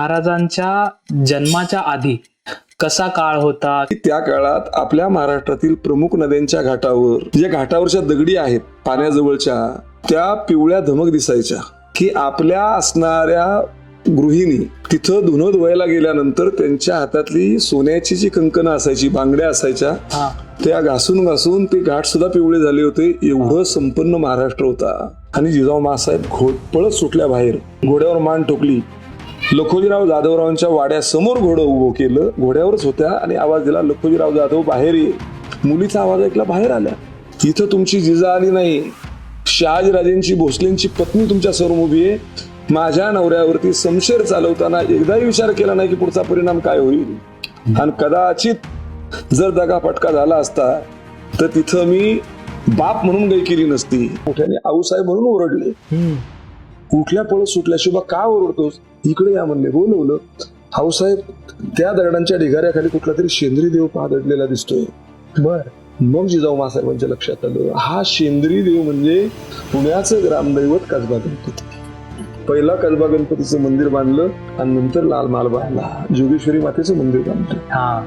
महाराजांच्या जन्माच्या आधी कसा काळ होता? त्या काळात आपल्या महाराष्ट्रातील प्रमुख नद्यांच्या घाटावर ज्या घाटावरच्या दगडी आहेत पाण्याजवळच्या त्या पिवळ्या धमक दिसायच्या की आपल्या असणाऱ्या गृहिणी तिथं धुणं धुवायला गेल्यानंतर त्यांच्या हातातली सोन्याची जी कंकणं असायची बांगड्या असायच्या त्या घासून घासून ते घाट सुद्धा पिवळे झाले होते. एवढं संपन्न महाराष्ट्र होता. आणि जिजाऊ मासाहेब घोड पळत सुटल्या बाहेर. घोड्यावर मान ठोकली. लखोजीराव जाधवरावांच्या वाड्यासमोर घोडं उभं केलं. घोड्यावरच होत्या आणि आवाज दिला लखोजीराव जाधव बाहेर ये. मुलीचा आवाज ऐकला बाहेर आल्या. इथं तुमची जिजा आली नाही. शहाजीराजेंची भोसलेंची पत्नी तुमच्यासमोर उभी आहे. माझ्या नवऱ्यावरती समशेर चालवताना एकदाही विचार केला नाही की पुढचा परिणाम काय होईल. आणि कदाचित जर दगा फटका झाला असता तर तिथं मी बाप म्हणून गई केली नसती. मोठ्याने आऊसाहेब म्हणून ओरडले. कुठल्या पळत सुटल्याशिवाय का ओरडतोस? इकडे या म्हणले. बोलवलं आऊसाहेब त्या दगडांच्या ढिगाऱ्याखाली कुठला तरी शेंद्री देव पादडलेला दिसतोय. बर. मग जिजाऊ मासाहेबांच्या लक्षात आलं. हा शेंद्री देव म्हणजे पुण्याचं ग्रामदैवत कसबा गणपती. पहिला कसबा गणपतीचं मंदिर बांधलं आणि नंतर लाल माल बांधला. जोगेश्वरी मातेचं मंदिर बांधलं. हा.